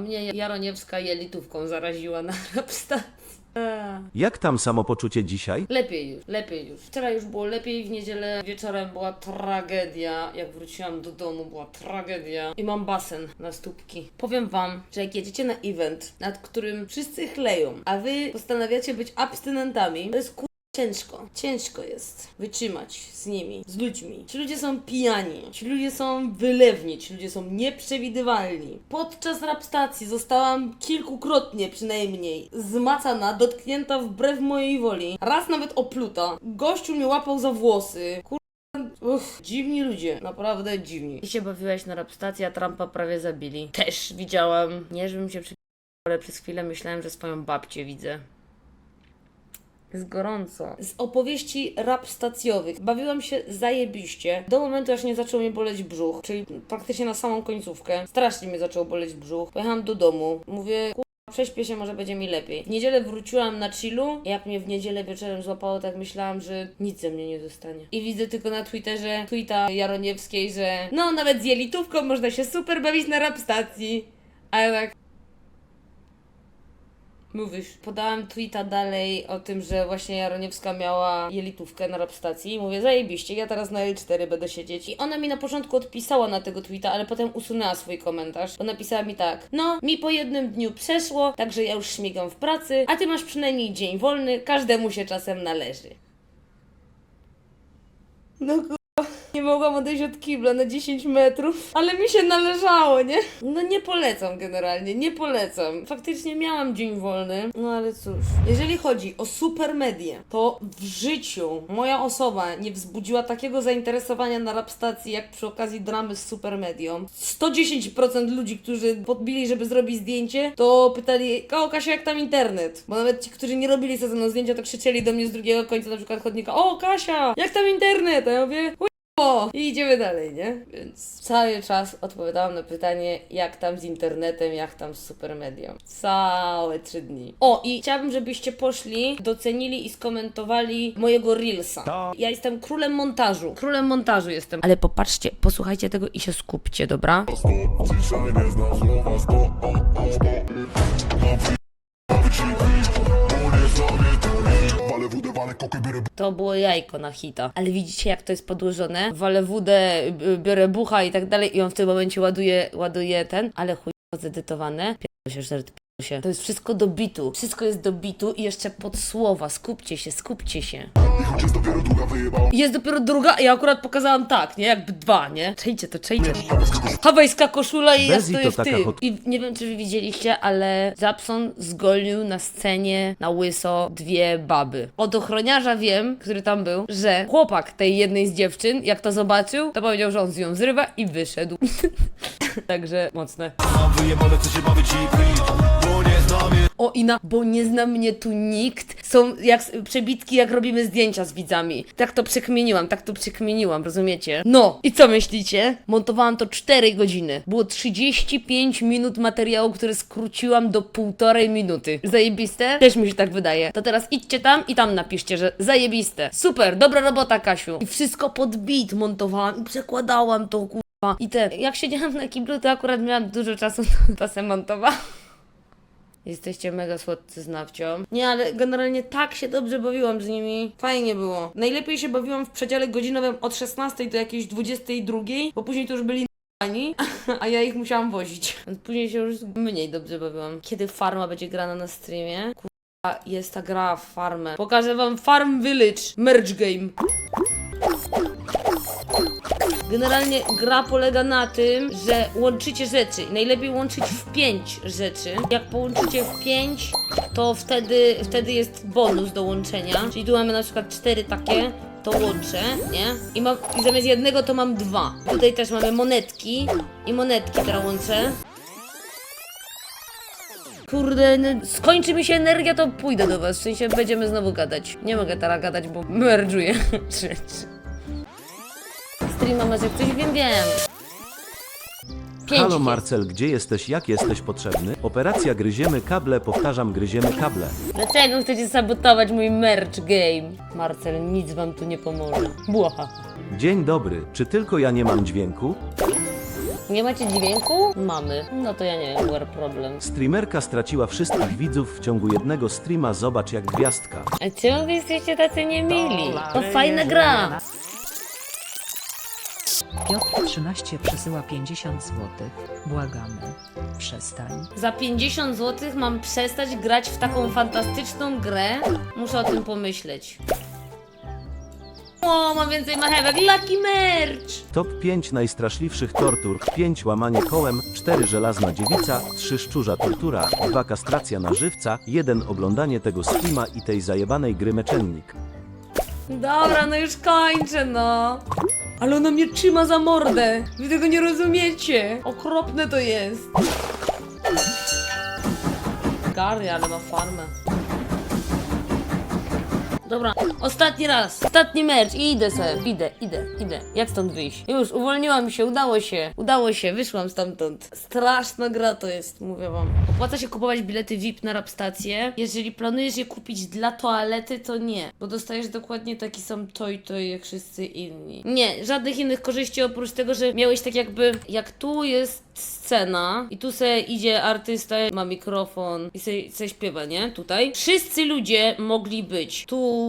mnie Jaroniewska jelitówką zaraziła na rapstacji. Jak tam samopoczucie dzisiaj? Lepiej już, lepiej już. Wczoraj już było lepiej, w niedzielę wieczorem była tragedia. Jak wróciłam do domu, była tragedia. I mam basen na stópki. Powiem wam, że jak jedziecie na event, nad którym wszyscy chleją, a wy postanawiacie być abstynentami, to jest kur... Ciężko, ciężko jest wytrzymać z nimi, z ludźmi. Ci ludzie są pijani, ci ludzie są wylewni, ci ludzie są nieprzewidywalni. Podczas rapstacji zostałam kilkukrotnie przynajmniej zmacana, dotknięta wbrew mojej woli. Raz nawet opluta. Gościu mnie łapał za włosy. Kur... Uff, dziwni ludzie, naprawdę dziwni. I się bawiłaś na rapstacji, a Trumpa prawie zabili. Też widziałam. Nie, żebym się przy... ale przez chwilę myślałem, że swoją babcię widzę. Jest gorąco. Z opowieści rap stacjowych. Bawiłam się zajebiście. Do momentu, aż nie zaczął mnie boleć brzuch, czyli praktycznie na samą końcówkę. Strasznie mnie zaczął boleć brzuch. Pojechałam do domu. Mówię, "Ku- Prześpię się, może będzie mi lepiej. W niedzielę wróciłam na chillu. Jak mnie w niedzielę wieczorem złapało, tak myślałam, że nic ze mnie nie zostanie. I widzę tylko na Twitterze tweeta Jaroniewskiej, że no nawet z jelitówką można się super bawić na rap stacji. A ja tak, Mówisz, podałam tweeta dalej o tym, że właśnie Jaroniewska miała jelitówkę na rapstacji i mówię, zajebiście, ja teraz na L4 będę siedzieć. I ona mi na początku odpisała na tego tweeta, ale potem usunęła swój komentarz, bo napisała mi tak, no, mi po jednym dniu przeszło, także ja już śmigam w pracy, a ty masz przynajmniej dzień wolny, każdemu się czasem należy. No nie mogłam odejść od kibla na 10 metrów, ale mi się należało, nie? No nie polecam generalnie, nie polecam. Faktycznie miałam dzień wolny, no ale cóż. Jeżeli chodzi o super medię, to w życiu moja osoba nie wzbudziła takiego zainteresowania na rapstacji, jak przy okazji dramy z super medią. 110% ludzi, którzy podbili, żeby zrobić zdjęcie, to pytali, o Kasia, jak tam internet? Bo nawet ci, którzy nie robili ze mną zdjęcia, to krzyczeli do mnie z drugiego końca na przykład chodnika, o Kasia, jak tam internet? A ja mówię, o, i idziemy dalej, nie? Więc cały czas odpowiadałam na pytanie, jak tam z internetem, jak tam z supermedią. Całe trzy dni. O, i chciałabym, żebyście poszli, docenili i skomentowali mojego Reelsa. Ja jestem królem montażu. Królem montażu jestem. Ale popatrzcie, posłuchajcie tego i się skupcie, dobra? Dzisiaj nie znam słowa stop, o, o, stop Wale wale kokę, biorę To było jajko na hita. Ale widzicie, jak to jest podłożone? Walę wódę, y, biorę bucha i tak dalej i on w tym momencie ładuje, ładuje ten, ale chuj zedytowane. Się, żart, się. To jest wszystko do bitu. Wszystko jest do bitu i jeszcze pod słowa. Skupcie się, skupcie się. Jest dopiero druga wyjebał Jest dopiero druga i ja akurat pokazałam tak, nie? Jakby dwa, nie? Czejcie to, czejcie. Hawajska koszula i ja Bez i stoję to w taka tym. hot- I nie wiem, czy wy widzieliście, ale Zapson zgolił na scenie na łyso dwie baby. Od ochroniarza wiem, który tam był, że chłopak tej jednej z dziewczyn, jak to zobaczył, to powiedział, że on z nią zrywa i wyszedł. Także mocne. O i na, bo nie zna mnie tu nikt. Są jak s- przebitki, jak robimy zdjęcia z widzami. Tak to przekmieniłam, tak to przekmieniłam, rozumiecie? No, i co myślicie? Montowałam to 4 godziny. Było 35 minut materiału, który skróciłam do półtorej minuty. Zajebiste? Też mi się tak wydaje. To teraz idźcie tam i tam napiszcie, że zajebiste. Super, dobra robota, Kasiu. I wszystko pod beat montowałam i przekładałam to, kurwa. I te, jak siedziałam na kiblu, to akurat miałam dużo czasu, to se montowałam. Jesteście mega słodcy z nawcią. Nie, ale generalnie tak się dobrze bawiłam z nimi. Fajnie było. Najlepiej się bawiłam w przedziale godzinowym od 16 do jakiejś 22, bo później to już byli ani, a ja ich musiałam wozić. Później się już mniej dobrze bawiłam. Kiedy farma będzie grana na streamie? Kurwa, jest ta gra w farmę. Pokażę wam Farm Village Merge Game. Generalnie gra polega na tym, że łączycie rzeczy. Najlepiej łączyć w pięć rzeczy. Jak połączycie w pięć, to wtedy, wtedy jest bonus do łączenia. Czyli tu mamy na przykład cztery takie, to łączę, nie? I, mam, I zamiast jednego to mam dwa. Tutaj też mamy monetki i monetki teraz łączę. Kurde, skończy mi się energia, to pójdę do was. W sensie będziemy znowu gadać. Nie mogę teraz gadać, bo merdżuję rzeczy. Streama jak coś wiem, wiem. Pięć Halo Marcel, gdzie jesteś, jak jesteś potrzebny? Operacja gryziemy kable, powtarzam gryziemy kable. Dlaczego chcecie sabotować mój merch game? Marcel, nic wam tu nie pomoże. Błaha. Dzień dobry, czy tylko ja nie mam dźwięku? Nie macie dźwięku? Mamy. No to ja nie wiem, where problem. Streamerka straciła wszystkich widzów w ciągu jednego streama, zobacz jak gwiazdka. A czemu wy jesteście tacy niemili? To fajna gra. Piotr 13 przesyła 50 zł. Błagamy. Przestań. Za 50 zł mam przestać grać w taką fantastyczną grę? Muszę o tym pomyśleć. O, mam więcej marchewek. Lucky merch! Top 5 najstraszliwszych tortur, 5 łamanie kołem, 4 żelazna dziewica, 3 szczurza tortura, 2 kastracja na żywca, 1 oglądanie tego streama i tej zajebanej gry meczennik. Dobra, no już kończę, no. Ale ona mnie trzyma za mordę. Wy tego nie rozumiecie. Okropne to jest. Gary, ale ma farmę. Dobra, ostatni raz, ostatni mecz i idę se, idę, idę, idę. Jak stąd wyjść? Już, uwolniłam się, udało się, udało się, wyszłam stamtąd. Straszna gra to jest, mówię wam. Opłaca się kupować bilety VIP na rapstację. Jeżeli planujesz je kupić dla toalety, to nie, bo dostajesz dokładnie taki sam toy toy jak wszyscy inni. Nie, żadnych innych korzyści oprócz tego, że miałeś tak jakby, jak tu jest scena i tu se idzie artysta, ma mikrofon i se, se śpiewa, nie? Tutaj. Wszyscy ludzie mogli być tu,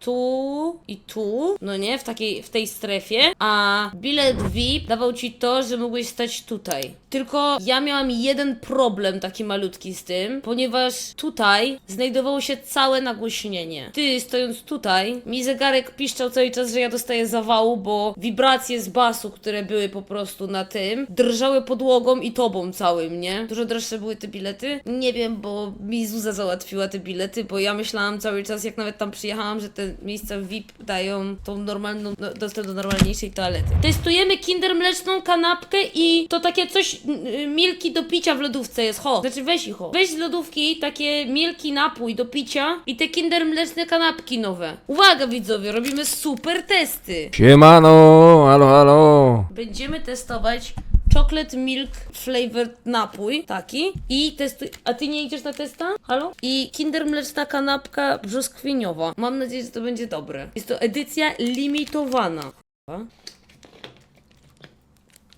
tu i tu, no nie? W takiej, w tej strefie, a bilet VIP dawał ci to, że mogłeś stać tutaj. Tylko ja miałam jeden problem taki malutki z tym, ponieważ tutaj znajdowało się całe nagłośnienie. Ty stojąc tutaj, mi zegarek piszczał cały czas, że ja dostaję zawału, bo wibracje z basu, które były po prostu na tym, drżały podłogą i tobą całym, nie? Dużo droższe były te bilety? Nie wiem, bo mi Zuza załatwiła te bilety, bo ja myślałam cały czas, jak nawet tam przyjechałam, że te miejsca VIP dają tą normalną, no, dostęp do normalniejszej toalety. Testujemy kinder mleczną kanapkę i to takie coś, y, milki do picia w lodówce jest, ho. Znaczy weź ich, ho. Weź z lodówki takie milki napój do picia i te kinder mleczne kanapki nowe. Uwaga widzowie, robimy super testy. Siemano, halo, halo. Będziemy testować chocolate milk flavored napój, taki. I testuj... A ty nie idziesz na testa? Halo? I kinder mleczna kanapka brzoskwiniowa. Mam nadzieję, że to będzie dobre. Jest to edycja limitowana.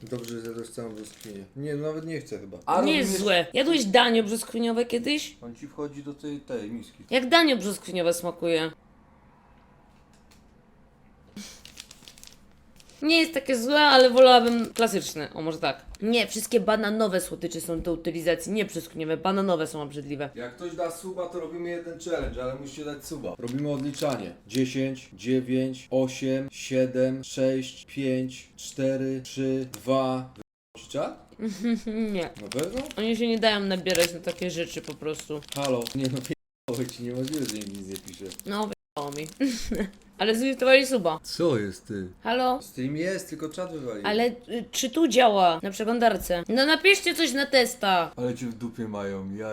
Dobrze, że zjadłeś całą brzoskwinię. Nie, nawet nie chcę chyba. A Nie jest złe. Jadłeś danio brzoskwiniowe kiedyś? On ci wchodzi do tej, tej miski. Jak danio brzoskwiniowe smakuje? Nie jest takie złe, ale wolałabym klasyczne. O, może tak. Nie, wszystkie bananowe słodycze są do utylizacji, nie brzoskwiniowe. Bananowe są obrzydliwe. Jak ktoś da suba, to robimy jeden challenge, ale musicie dać suba. Robimy odliczanie. 10, 9, 8, 7, 6, 5, 4, 3, 2. Wy***ć czat? Nie. Na pewno? Oni się nie dają nabierać na takie rzeczy po prostu. Halo. Nie no, p***oj ci, niemożliwe, że im nic nie pisze. No, wyjebało mi. Ale zlimitowali suba. Co jest ty? Halo? Stream jest, tylko czat wywali. Ale y, czy tu działa na przeglądarce? No napiszcie coś na testa. Ale cię w dupie mają, ja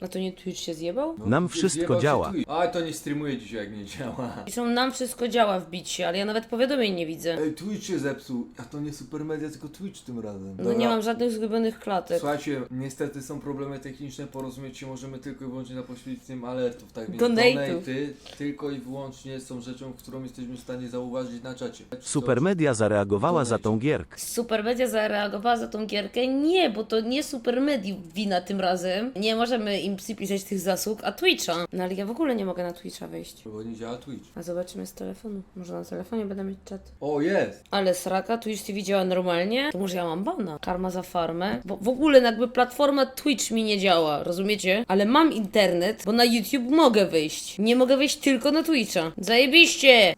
A to nie Twitch się zjebał? Nam wszystko działa. A to nie streamuje dzisiaj jak nie działa. Piszą, nam wszystko działa w bicie, ale ja nawet powiadomień nie widzę. Ej, Twitch się zepsuł. A to nie Supermedia, tylko Twitch tym razem. No nie mam żadnych zgubionych klatek. Słuchajcie, niestety są problemy techniczne, porozumieć się możemy tylko i wyłącznie za pośrednictwem alertów, tak więc Donate'ów. donaty tylko i wyłącznie są rzeczą, którą jesteśmy w stanie zauważyć na czacie. Supermedia zareagowała za tą gierkę. Supermedia zareagowała za tą gierkę? Nie, bo to nie Supermedii wina tym razem. Nie możemy im przypisać tych zasług, a Twitcha. No ale ja w ogóle nie mogę na Twitcha wejść. Bo nie działa Twitch. A zobaczymy z telefonu. Może na telefonie będę mieć czat. O, jest! Ale sraka, Twitch TV działa normalnie? To może ja mam bana. Karma za farmę. Bo w ogóle jakby platforma Twitch mi nie działa, rozumiecie? Ale mam internet, bo na YouTube mogę wyjść. Nie mogę wejść tylko na Twitcha. Zajebiście!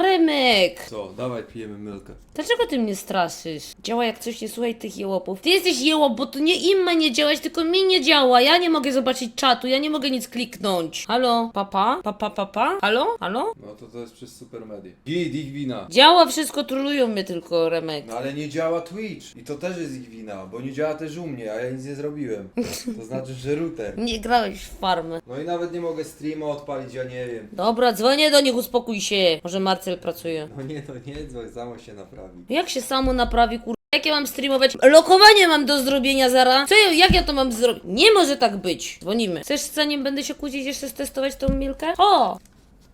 Remek! Co, dawaj pijemy mylkę. Dlaczego ty mnie straszysz? Działa jak coś, nie słuchaj tych jełopów. Ty jesteś jełop, bo to nie im ma nie działać, tylko mi nie działa. Ja nie mogę zobaczyć czatu, ja nie mogę nic kliknąć. Halo? Papa? Papa, papa? Halo? Halo? No to to jest przez Supermedię. Gid, ich wina. Działa wszystko, trolują mnie tylko, Remek. No ale nie działa Twitch. I to też jest ich wina, bo nie działa też u mnie, a ja nic nie zrobiłem. To znaczy, że router. Nie grałeś w farmę. No i nawet nie mogę streama odpalić, ja nie wiem. Dobra, dzwonię do nich, uspokój się. Może Marcel pracuje. No nie, no nie, dzwoń, samo się naprawi. Jak się samo naprawi, kur... Jak ja mam streamować? Lokowanie mam do zrobienia zara. Co ja, jak ja to mam zrobić? Nie może tak być. Dzwonimy. Chcesz zanim będę się kłócić jeszcze stestować tą milkę? O!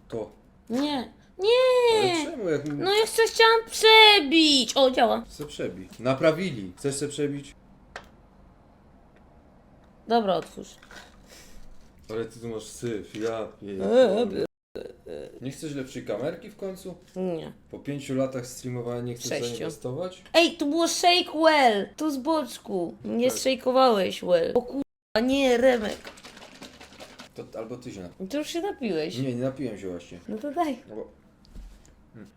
To. Nie. Nie! Ale czemu? Jak No ja chcę, chciałam przebić! O, działa. Chcę przebić. Naprawili. Chcesz się przebić? Dobra, otwórz. Ale ty tu masz syf, ja E, pierdolę. Nie chcesz lepszej kamerki w końcu? Nie. Po pięciu latach streamowania nie chcesz Sześciu. zainwestować? Ej, tu było shake well! Tu z boczku. Nie Tak. szejkowałeś well. O kurwa, nie, Remek. To albo ty się napiłeś. Ty już się napiłeś. Nie, nie napiłem się właśnie. No to daj. No bo... Hmm.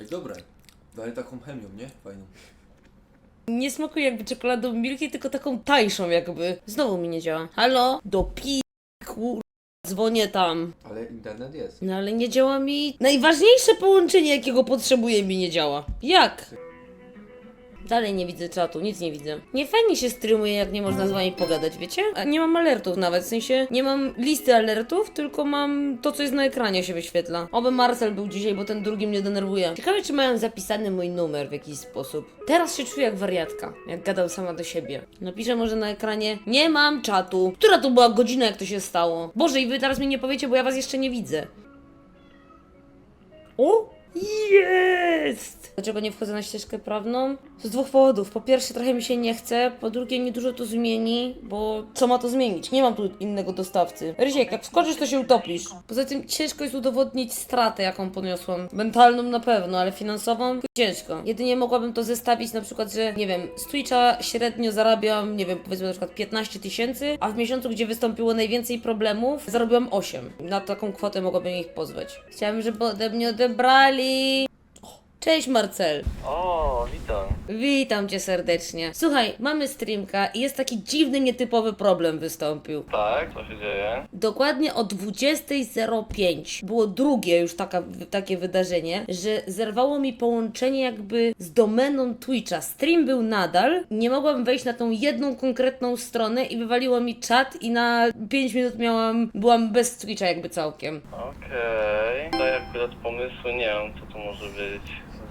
Ej, dobra. Daję taką chemią, nie? Fajną. Nie smakuje jakby czekoladą Milky, tylko taką tańszą jakby. Znowu mi nie działa. Halo? Do pi... Dzwonię tam. Ale internet jest. No ale nie działa mi... Najważniejsze połączenie, jakiego potrzebuję, mi nie działa. Jak? Dalej nie widzę czatu, nic nie widzę. Nie fajnie się streamuje, jak nie można z wami pogadać, wiecie? A nie mam alertów nawet, w sensie nie mam listy alertów, tylko mam to, co jest na ekranie się wyświetla. Oby Marcel był dzisiaj, bo ten drugi mnie denerwuje. Ciekawe, czy mają zapisany mój numer w jakiś sposób. Teraz się czuję jak wariatka, jak gadał sama do siebie. Napiszę może na ekranie, nie mam czatu. Która to była godzina, jak to się stało? Boże, i wy teraz mi nie powiecie, bo ja was jeszcze nie widzę. O! Jest! Dlaczego nie wchodzę na ścieżkę prawną? Z dwóch powodów. Po pierwsze, trochę mi się nie chce. Po drugie, niedużo to zmieni, bo co ma to zmienić? Nie mam tu innego dostawcy. Rysiek, jak wskoczysz, to się utopisz. Poza tym ciężko jest udowodnić stratę, jaką poniosłam. Mentalną na pewno, ale finansową ciężko. Jedynie mogłabym to zestawić na przykład, że nie wiem, z Twitcha średnio zarabiam, nie wiem, powiedzmy na przykład 15 tysięcy, a w miesiącu, gdzie wystąpiło najwięcej problemów, zarobiłam 8. Na taką kwotę mogłabym ich pozwać. Chciałabym, żeby ode mnie odebrali. O, Cześć Marcel. O, witam. Witam cię serdecznie. Słuchaj, mamy streamka i jest taki dziwny, nietypowy problem wystąpił. Tak, co się dzieje? Dokładnie o 20.05 było drugie już taka, takie wydarzenie, że zerwało mi połączenie jakby z domeną Twitcha. Stream był nadal, nie mogłam wejść na tą jedną konkretną stronę i wywaliło mi czat i na 5 minut miałam, byłam bez Twitcha jakby całkiem. Okej. Okay. To akurat pomysłu nie mam, co tu może być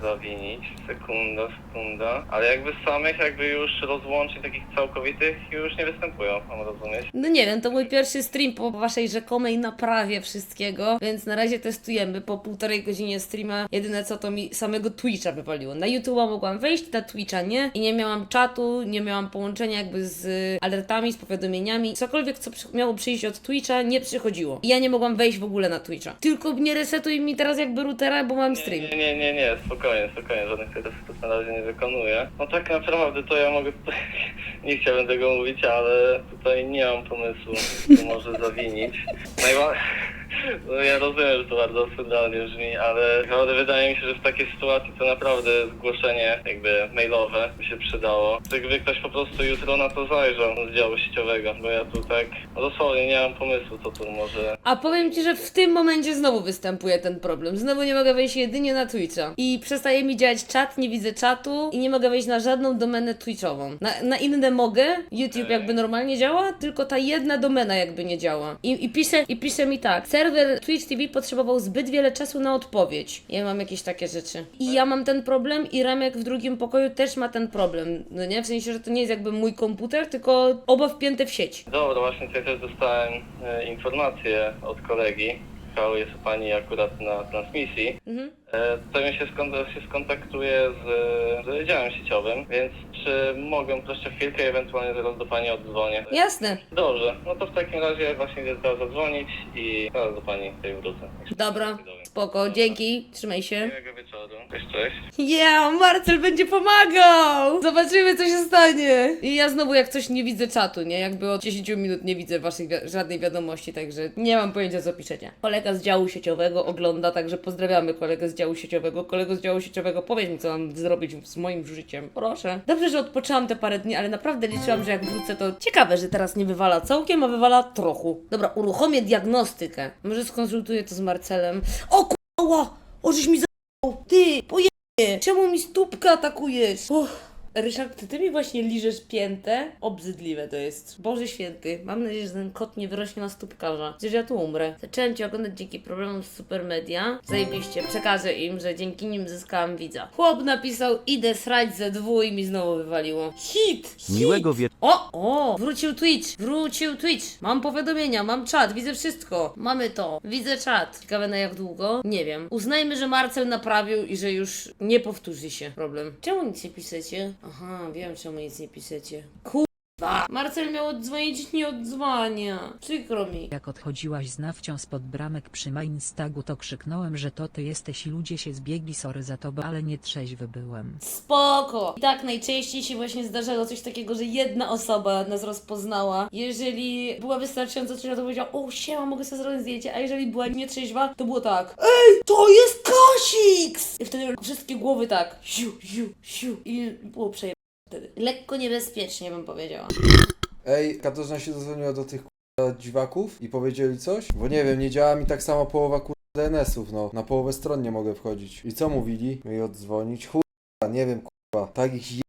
zawinić. Sekunda, sekunda. Ale jakby samych jakby już rozłączeń takich całkowitych już nie występują, mam rozumieć. No nie wiem, to mój pierwszy stream po waszej rzekomej naprawie wszystkiego, więc na razie testujemy. Po półtorej godzinie streama jedyne co to mi samego Twitcha wypaliło. Na YouTube'a mogłam wejść, na Twitcha nie i nie miałam czatu, nie miałam połączenia jakby z alertami, z powiadomieniami. Cokolwiek co miało przyjść od Twitcha nie przychodziło. I ja nie mogłam wejść w ogóle na Twitcha. Tylko nie resetuj mi teraz jakby routera, bo mam stream. Nie, nie, nie, nie, spokojnie, spokojnie, żadnych tych resetów na razie nie wykonuję. No tak naprawdę to ja mogę nie chciałbym tego mówić, ale tutaj nie mam pomysłu, co może zawinić. Najwa... No ja rozumiem, że to bardzo absurdalnie brzmi, ale naprawdę wydaje mi się, że w takiej sytuacji to naprawdę zgłoszenie jakby mailowe by się przydało. Jakby ktoś po prostu jutro na to zajrzał z działu sieciowego, bo ja tu tak no dosłownie nie mam pomysłu, co tu może A powiem ci, że w tym momencie znowu występuje ten problem. Znowu nie mogę wejść jedynie na Twitcha. I przestaje mi działać czat, nie widzę czatu i nie mogę wejść na żadną domenę Twitchową. Na, na inne mogę, YouTube jakby normalnie działa, tylko ta jedna domena jakby nie działa. I, i, pisze, I pisze mi tak, serwer Twitch TV potrzebował zbyt wiele czasu na odpowiedź. Ja mam jakieś takie rzeczy. I ja mam ten problem i Remek w drugim pokoju też ma ten problem. No nie? W sensie, że to nie jest jakby mój komputer, tylko oba wpięte w sieć. Dobra, właśnie tutaj też dostałem e, informację od kolegi. Hał jest pani akurat na transmisji. Mhm. E, to mi się, skon- się skontaktuje z, z działem sieciowym, więc czy mogę prosić o chwilkę, ewentualnie zaraz do pani oddzwonię. Jasne. Dobrze, no to w takim razie właśnie idę teraz zadzwonić i zaraz do pani tutaj wrócę. Dobra, spoko, dzięki, trzymaj się. Miłego wieczoru. Cześć, cześć. Ja, Marcel będzie pomagał! Zobaczymy, co się stanie. I ja znowu jak coś nie widzę czatu, nie? Jakby od 10 minut nie widzę waszych wi- żadnej wiadomości, także nie mam pojęcia, co piszecie. Kolega z działu sieciowego ogląda, także pozdrawiamy kolegę z działu sieciowego. Kolego z działu sieciowego, powiedz mi, co mam zrobić z moim życiem. Proszę. Dobrze, że odpoczęłam te parę dni, ale naprawdę liczyłam, że jak wrócę, to ciekawe, że teraz nie wywala całkiem, a wywala trochę. Dobra, uruchomię diagnostykę. Może skonsultuję to z Marcelem. O kurwa! O, żeś mi za... Ty, poje... Czemu mi stópkę atakujesz? Uff, Ryszard, ty, ty mi właśnie liżesz piętę? Obrzydliwe to jest. Boże święty, mam nadzieję, że ten kot nie wyrośnie na stópkarza. Przecież ja tu umrę. Zacząłem Cię oglądać dzięki problemom z Supermedia. Zajebiście, przekażę im, że dzięki nim zyskałam widza. Chłop napisał, idę srać ze dwu i mi znowu wywaliło. Hit! hit. Miłego wieczoru. O! O! Wrócił Twitch! Wrócił Twitch! Mam powiadomienia, mam czat, widzę wszystko. Mamy to. Widzę czat. Ciekawe na jak długo? Nie wiem. Uznajmy, że Marcel naprawił i że już nie powtórzy się problem. Czemu nic nie piszecie? Aha, wiem czemu nic nie piszecie. Kurwa! Marcel miał odzwonić, nie odzwania. Przykro mi. Jak odchodziłaś z nawcią spod bramek przy Mainstagu to krzyknąłem, że to ty jesteś i ludzie się zbiegli sorry za to, bo ale nie trzeźwy byłem. Spoko! I tak najczęściej się właśnie zdarzało coś takiego, że jedna osoba nas rozpoznała. Jeżeli była wystarczająco trzeźwa, to powiedziała, o siema, mogę sobie zrobić zdjęcie, a jeżeli była nietrzeźwa, to było tak, ej, to jest Kasiks! I wtedy wszystkie głowy tak, siu, siu, siu i było przejęte Lekko niebezpiecznie bym powiedziała. Ej, Katarzyna się zadzwoniła do tych kurwa dziwaków i powiedzieli coś? Bo nie wiem, nie działa mi tak sama połowa kurwa DNS-ów, no. Na połowę stron nie mogę wchodzić. I co mówili? Mi odzwonić? Kurwa, nie wiem, kurwa. Tak ich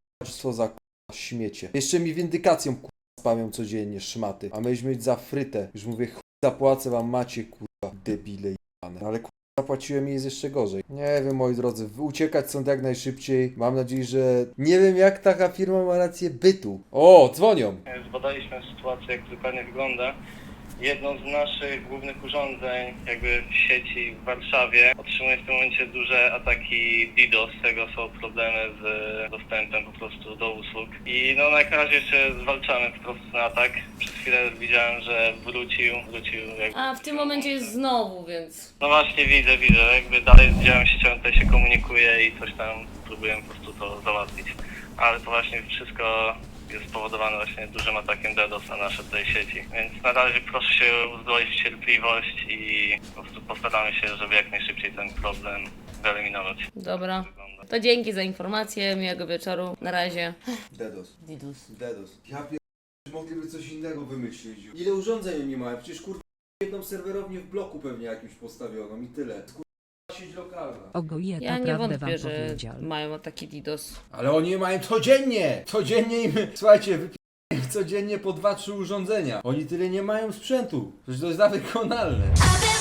co za kurwa śmiecie. Jeszcze mi windykacją kurwa spamią codziennie, szmaty. A mieliśmy mieć za frytę. Już mówię, chuj zapłacę wam, macie kurwa, debile jebane. Ale kurwa zapłaciłem i jest jeszcze gorzej. Nie wiem, moi drodzy, uciekać stąd jak najszybciej. Mam nadzieję, że... Nie wiem, jak taka firma ma rację bytu. O, dzwonią. Zbadaliśmy sytuację, jak dokładnie wygląda. Jedno z naszych głównych urządzeń, jakby w sieci w Warszawie, otrzymuje w tym momencie duże ataki DDoS, z tego są problemy z dostępem po prostu do usług. I no na razie jeszcze zwalczamy po prostu ten atak. Przez chwilę widziałem, że wrócił, wrócił jakby... A w tym momencie jest znowu, więc... No właśnie widzę, widzę, jakby dalej z działem sieciowym tutaj się komunikuje i coś tam próbuję po prostu to załatwić. Ale to właśnie wszystko jest spowodowane właśnie dużym atakiem DDoS na nasze tutaj sieci. Więc na razie proszę się uzbroić w cierpliwość i po prostu postaramy się, żeby jak najszybciej ten problem wyeliminować. Dobra. Wygląda. To dzięki za informację, miłego wieczoru. Na razie. Dedos. Didus. Dedos. Ja pier... mogliby coś innego wymyślić. Ile urządzeń oni mają? Przecież kurwa jedną serwerownię w bloku pewnie jakimś postawioną i tyle. Sieć lokalna. Ogoje Ja nie naprawdę wam wątpię, że powiedział. mają ataki DDoS. Ale oni je mają codziennie! Codziennie im, słuchajcie, codziennie po dwa, trzy urządzenia. Oni tyle nie mają sprzętu. Przecież to jest. I've been